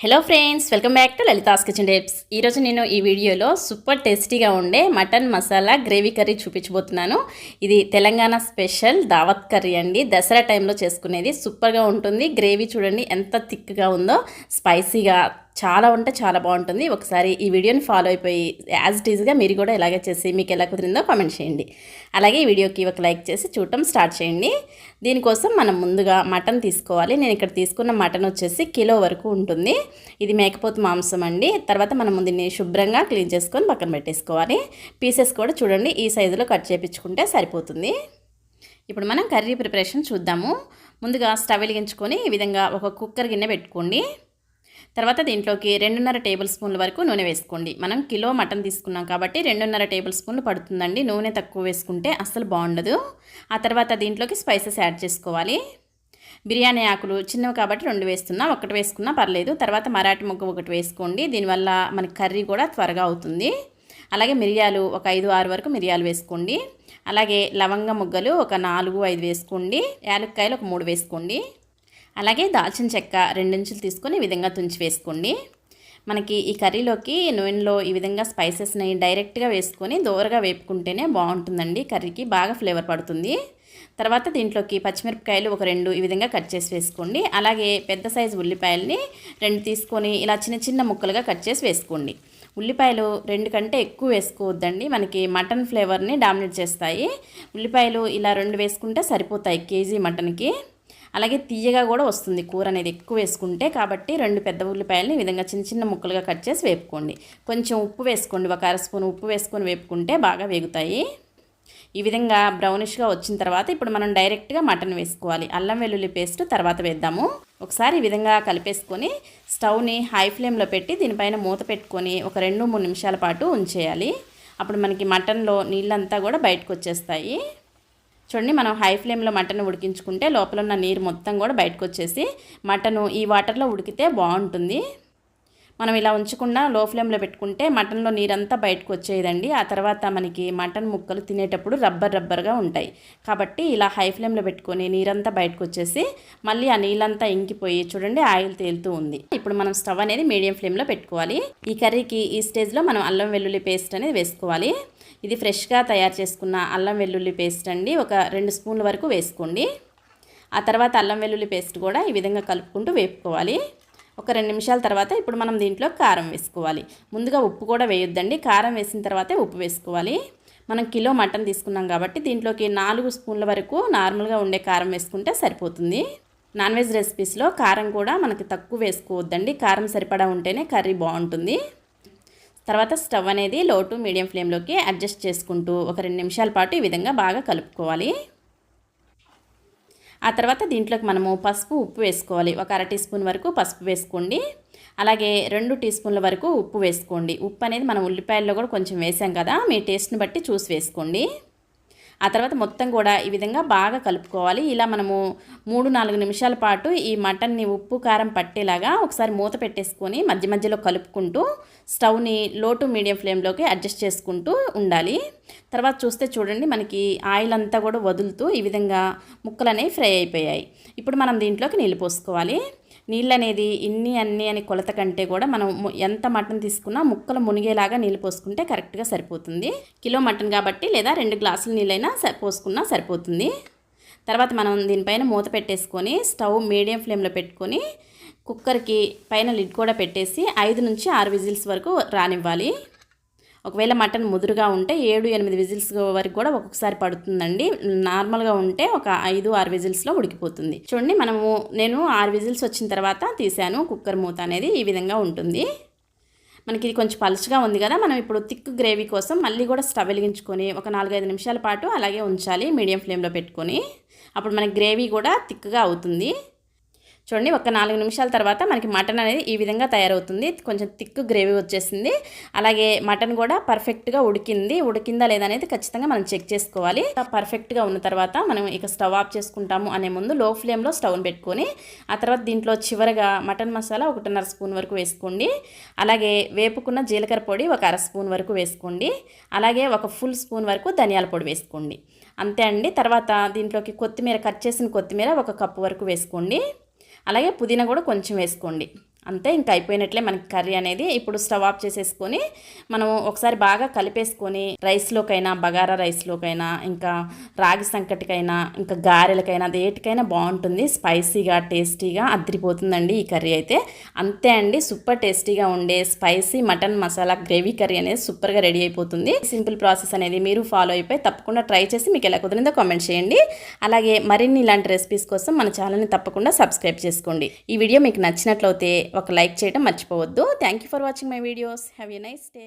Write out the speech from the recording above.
Hello friends welcome back to Lalitha's kitchen tips ఈరోజు నేను ఈ వీడియోలో సూపర్ టేస్టీగా ఉండే మటన్ మసాలా గ్రేవీ కర్రీ చూపించబోతున్నాను. ఇది తెలంగాణ స్పెషల్ దావత్ కర్రీ అండి. దసరా టైంలో చేసుకునేది సూపర్గా ఉంటుంది. గ్రేవీ చూడండి ఎంత థిక్గా ఉందో స్పైసీగా చాలా ఉంటే చాలా బాగుంటుంది. ఒకసారి ఈ వీడియోని ఫాలో అయిపోయి యాజ్ ఇట్ ఈజ్గా మీరు కూడా ఇలాగే చేసి మీకు ఎలా కుదిరిందో కామెంట్ చేయండి. అలాగే ఈ వీడియోకి ఒక లైక్ చేసి చూడటం స్టార్ట్ చేయండి. దీనికోసం మనం ముందుగా మటన్ తీసుకోవాలి. నేను ఇక్కడ తీసుకున్న మటన్ వచ్చేసి కిలో వరకు ఉంటుంది. ఇది మేకపోతు మాంసం అండి. తర్వాత మనం దీన్ని శుభ్రంగా క్లీన్ చేసుకొని పక్కన పెట్టేసుకోవాలి. పీసెస్ కూడా చూడండి ఈ సైజులో కట్ చేయించుకుంటే సరిపోతుంది. ఇప్పుడు మనం కర్రీ ప్రిపరేషన్ చూద్దాము. ముందుగా స్టవ్ వెలిగించుకొని ఈ విధంగా ఒక కుక్కర్ గిన్నె పెట్టుకోండి. తర్వాత దీంట్లోకి రెండున్నర టేబుల్ స్పూన్ల వరకు నూనె వేసుకోండి. మనం కిలో మటన్ తీసుకున్నాం కాబట్టి రెండున్నర టేబుల్ స్పూన్లు పడుతుందండి. నూనె తక్కువ వేసుకుంటే అస్సలు బాగుండదు. ఆ తర్వాత దీంట్లోకి స్పైసెస్ యాడ్ చేసుకోవాలి. బిర్యానీ ఆకులు చిన్నవి కాబట్టి రెండు వేస్తున్నా ఒకటి వేసుకున్నా పర్లేదు. తర్వాత మరాఠీ ముగ్గు ఒకటి వేసుకోండి. దీనివల్ల మనకి కర్రీ కూడా త్వరగా అవుతుంది. అలాగే మిరియాలు ఒక ఐదు ఆరు వరకు మిరియాలు వేసుకోండి. అలాగే లవంగ ముగ్గలు ఒక నాలుగు ఐదు వేసుకోండి. యాలక్కాయలు ఒక మూడు వేసుకోండి. అలాగే దాల్చిన చెక్క రెండించులు తీసుకొని ఈ విధంగా తుంచి వేసుకోండి. మనకి ఈ కర్రీలోకి నూనెలో ఈ విధంగా స్పైసెస్ని డైరెక్ట్గా వేసుకొని దోరగా వేపుకుంటేనే బాగుంటుందండి. కర్రీకి బాగా ఫ్లేవర్ పడుతుంది. తర్వాత దీంట్లోకి పచ్చిమిరపకాయలు ఒక రెండు ఈ విధంగా కట్ చేసి వేసుకోండి. అలాగే పెద్ద సైజు ఉల్లిపాయలని రెండు తీసుకొని ఇలా చిన్న చిన్న ముక్కలుగా కట్ చేసి వేసుకోండి. ఉల్లిపాయలు రెండు కంటే ఎక్కువ వేసుకోవద్దండి. మనకి మటన్ ఫ్లేవర్ని డామినేట్ చేస్తాయి. ఉల్లిపాయలు ఇలా రెండు వేసుకుంటే సరిపోతాయి కేజీ మటన్కి అలాగే తీయగా కూడా వస్తుంది. కూర అనేది ఎక్కువ వేసుకుంటే కాబట్టి రెండు పెద్ద ఉల్లిపాయలని ఈ విధంగా చిన్న చిన్న ముక్కలుగా కట్ చేసి వేపుకోండి. కొంచెం ఉప్పు వేసుకోండి. ఒక అర స్పూన్ ఉప్పు వేసుకొని వేపుకుంటే బాగా వేగుతాయి. ఈ విధంగా బ్రౌనిష్గా వచ్చిన తర్వాత ఇప్పుడు మనం డైరెక్ట్గా మటన్ వేసుకోవాలి. అల్లం వెల్లుల్లి పేస్ట్ తర్వాత వేద్దాము. ఒకసారి ఈ విధంగా కలిపేసుకొని స్టవ్ని హై ఫ్లేమ్లో పెట్టి దీనిపైన మూత పెట్టుకొని ఒక రెండు మూడు నిమిషాల పాటు ఉంచేయాలి. అప్పుడు మనకి మటన్లో నీళ్ళంతా కూడా బయటకు వచ్చేస్తాయి. చూడండి మనం హై ఫ్లేమ్లో మటన్ ఉడికించుకుంటే లోపల ఉన్న నీరు మొత్తం కూడా బయటకు వచ్చేసి మటను ఈ వాటర్లో ఉడికితే బాగుంటుంది. మనం ఇలా ఉంచకుండా లో ఫ్లేమ్లో పెట్టుకుంటే మటన్లో నీరంతా బయటకు వచ్చేదండి ఆ తర్వాత మనకి మటన్ ముక్కలు తినేటప్పుడు రబ్బర్ రబ్బర్గా ఉంటాయి. కాబట్టి ఇలా హై ఫ్లేమ్లో పెట్టుకొని నీరంతా బయటకు వచ్చేసి మళ్ళీ ఆ నీళ్ళంతా ఇంకిపోయి చూడండి ఆయిల్ తేలుతూ ఉంది. ఇప్పుడు మనం స్టవ్ అనేది మీడియం ఫ్లేమ్లో పెట్టుకోవాలి. ఈ కర్రీకి ఈ స్టేజ్లో మనం అల్లం వెల్లుల్లి పేస్ట్ అనేది వేసుకోవాలి. ఇది ఫ్రెష్గా తయారు చేసుకున్న అల్లం వెల్లుల్లి పేస్ట్ అండి. ఒక రెండు స్పూన్ల వరకు వేసుకోండి. ఆ తర్వాత అల్లం వెల్లుల్లి పేస్ట్ కూడా ఈ విధంగా కలుపుకుంటూ వేపుకోవాలి. ఒక రెండు నిమిషాల తర్వాత ఇప్పుడు మనం దీంట్లో కారం వేసుకోవాలి. ముందుగా ఉప్పు కూడా వేయొద్దండి. కారం వేసిన తర్వాతే ఉప్పు వేసుకోవాలి. మనం కిలో మటన్ తీసుకున్నాం కాబట్టి దీంట్లోకి నాలుగు స్పూన్ల వరకు నార్మల్గా ఉండే కారం వేసుకుంటే సరిపోతుంది. నాన్ వెజ్ రెసిపీస్లో కారం కూడా మనకి తక్కువ వేసుకోవద్దండి. కారం సరిపడా ఉంటేనే కర్రీ బాగుంటుంది. తర్వాత స్టవ్ అనేది లో టు మీడియం ఫ్లేమ్లోకి అడ్జస్ట్ చేసుకుంటూ ఒక రెండు నిమిషాల పాటు ఈ విధంగా బాగా కలుపుకోవాలి. ఆ తర్వాత దీంట్లోకి మనము పసుపు ఉప్పు వేసుకోవాలి. ఒక అర టీ స్పూన్ వరకు పసుపు వేసుకోండి. అలాగే రెండు టీ స్పూన్ల వరకు ఉప్పు వేసుకోండి. ఉప్పు అనేది మనం ఉల్లిపాయల్లో కూడా కొంచెం వేసాం కదా మీ టేస్ట్ని బట్టి చూసి వేసుకోండి. ఆ తర్వాత మొత్తం కూడా ఈ విధంగా బాగా కలుపుకోవాలి. ఇలా మనము మూడు నాలుగు నిమిషాల పాటు ఈ మటన్ని ఉప్పు కారం పట్టేలాగా ఒకసారి మూత పెట్టేసుకొని మధ్య మధ్యలో కలుపుకుంటూ స్టవ్ని లో టు మీడియం ఫ్లేమ్లోకి అడ్జస్ట్ చేసుకుంటూ ఉండాలి. తర్వాత చూస్తే చూడండి మనకి ఆయిల్ అంతా కూడా వదులుతూ ఈ విధంగా ముక్కలు అనేవి ఫ్రై అయిపోయాయి. ఇప్పుడు మనం దీంట్లోకి నీళ్ళు పోసుకోవాలి. నీళ్ళు అనేది ఇన్ని అన్ని అని కొలత కంటే కూడా మనం ఎంత మటన్ తీసుకున్నా ముక్కలు మునిగేలాగా నీళ్ళు పోసుకుంటే కరెక్ట్గా సరిపోతుంది. కిలో మటన్ కాబట్టి లేదా రెండు గ్లాసుల నీళ్ళైనా పోసుకున్నా సరిపోతుంది. తర్వాత మనం దీనిపైన మూత పెట్టేసుకొని స్టవ్ మీడియం ఫ్లేమ్లో పెట్టుకొని కుక్కర్కి పైన లిడ్ కూడా పెట్టేసి ఐదు నుంచి ఆరు విజిల్స్ వరకు రానివ్వాలి. ఒకవేళ మటన్ ముదురుగా ఉంటే ఏడు ఎనిమిది విజిల్స్ వరకు కూడా ఒక్కొక్కసారి పడుతుందండి. నార్మల్గా ఉంటే ఒక ఐదు ఆరు విజిల్స్లో ఉడికిపోతుంది. చూడండి మనము నేను ఆరు విజిల్స్ వచ్చిన తర్వాత తీసాను. కుక్కర్ మూత అనేది ఈ విధంగా ఉంటుంది. మనకి ఇది కొంచెం పలుచగా ఉంది కదా మనం ఇప్పుడు థిక్ గ్రేవీ కోసం మళ్ళీ కూడా స్టవ్ వెలిగించుకొని ఒక నాలుగైదు నిమిషాల పాటు అలాగే ఉంచాలి మీడియం ఫ్లేమ్లో పెట్టుకొని. అప్పుడు మనకి గ్రేవీ కూడా థిక్గా అవుతుంది. చూడండి ఒక నాలుగు నిమిషాల తర్వాత మనకి మటన్ అనేది ఈ విధంగా తయారవుతుంది. కొంచెం థిక్ గ్రేవీ వచ్చేసింది. అలాగే మటన్ కూడా పర్ఫెక్ట్గా ఉడికింది. ఉడికిందా లేదా అనేది ఖచ్చితంగా మనం చెక్ చేసుకోవాలి. పర్ఫెక్ట్గా ఉన్న తర్వాత మనం ఇక స్టవ్ ఆఫ్ చేసుకుంటాము అనే ముందు లో ఫ్లేమ్లో స్టవ్ని పెట్టుకొని ఆ తర్వాత దీంట్లో చివరగా మటన్ మసాలా ఒకటిన్నర స్పూన్ వరకు వేసుకోండి. అలాగే వేపుకున్న జీలకర్ర పొడి ఒక అర స్పూన్ వరకు వేసుకోండి. అలాగే ఒక ఫుల్ స్పూన్ వరకు ధనియాల పొడి వేసుకోండి. అంతే అండి. తర్వాత దీంట్లోకి కొత్తిమీర కట్ చేసిన కొత్తిమీర ఒక కప్పు వరకు వేసుకోండి. అలాగే పుదీనా కూడా కొంచెం వేసుకోండి. అంతే ఇంకా అయిపోయినట్లే మనకి కర్రీ అనేది ఇప్పుడు స్టవ్ ఆఫ్ చేసేసుకొని మనం ఒకసారి బాగా కలిపేసుకొని రైస్లోకైనా బగారా రైస్లోకైనా ఇంకా రాగి సంకటికైనా ఇంకా గారెలకైనా దేటికైనా బాగుంటుంది. స్పైసీగా టేస్టీగా అద్దరిపోతుందండి ఈ కర్రీ అయితే. అంతే అండి సూపర్ టేస్టీగా ఉండే spicy mutton masala gravy curry అనేది సూపర్గా రెడీ అయిపోతుంది. సింపుల్ ప్రాసెస్ అనేది మీరు ఫాలో అయిపోయి తప్పకుండా ట్రై చేసి మీకు ఎలా కుదిరిందో కామెంట్ చేయండి. అలాగే మరిన్ని ఇలాంటి రెసిపీస్ కోసం మన ఛానల్ని తప్పకుండా సబ్స్క్రైబ్ చేసుకోండి. ఈ వీడియో మీకు నచ్చినట్లయితే ఒక లైక్ చేయడం మర్చిపోవద్దు. Thank you for watching my videos have a nice day